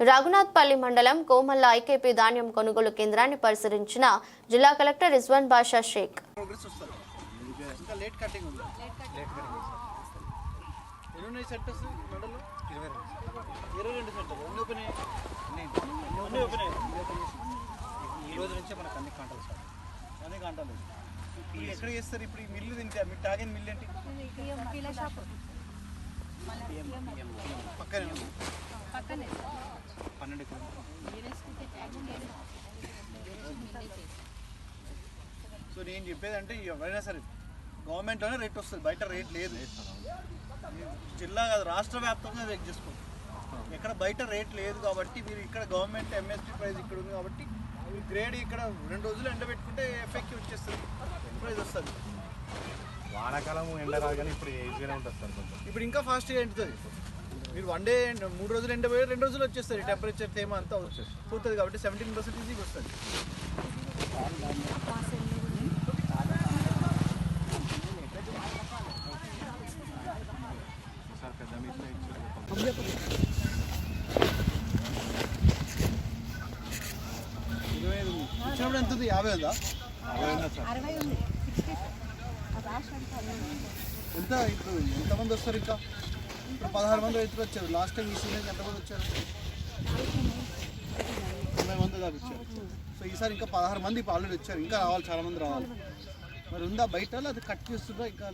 రఘునాథ్పల్లి మండలం కోమల్ల ఐకేపీ ధాన్యం కొనుగోలు కేంద్రాన్ని పరిశీలించిన జిల్లా కలెక్టర్ రిజ్వాన్ బాషా షేక్ ఈ రోజు నుంచే మనకు అన్ని కాంటాలు సార్ అన్ని కాంటాలు ఎక్కడ చేస్తారు ఇప్పుడు ఈ మిల్లు తింటారు మీ టాగిన్ మిల్లు ఏంటి సో నేను చెప్పేది అంటే ఎవరైనా సరే గవర్నమెంట్లోనే రేట్ వస్తుంది బయట రేట్ లేదు. జిల్లా కాదు రాష్ట్ర వ్యాప్తంగా రేట్ చేసుకోండి. ఎక్కడ బయట రేట్ లేదు కాబట్టి మీరు ఇక్కడ గవర్నమెంట్ ఎంఎస్పీ ప్రైస్ ఇక్కడ ఉంది కాబట్టి ఈ గ్రేడ్ ఇక్కడ రెండు రోజులు ఎండబెట్టుకుంటే ఎఫెక్టివ్ వచ్చేస్తుంది ప్రైస్ వస్తుంది. వానాకాలం ఎండ రాదు కానీ ఇప్పుడు ఈజీగానే ఉంటుంది సార్ కొంచెం? ఇప్పుడు ఇంకా ఫాస్ట్గా ఎండుతుంది. మీరు వన్ డే మూడు రోజులు ఎండబోయి రెండు రోజులు వచ్చేస్తుంది టెంపరేచర్ తేమ అంతా వచ్చేసి పోతుంది కాబట్టి సెవెంటీన్ పర్సెంట్ ఈజీగా వస్తుంది. ఇచ్చినప్పుడు ఎంత ఉంది యాభై ఉందా ఎంత ఇప్పుడు ఎంతమంది వస్తారు ఇంకా ఇప్పుడు పదహారు మంది రైతులు వచ్చారు. లాస్ట్ టైం ఈ సీజన్ ఎంతమంది వచ్చారు తొంభై మంది దాకా వచ్చారు సో ఈసారి ఇంకా పదహారు మంది ఆల్రెడీ వచ్చారు ఇంకా రావాలి చాలా మంది రావాలి. మరి ఉందా బయట? అది కట్ చేస్తుందా? ఇంకా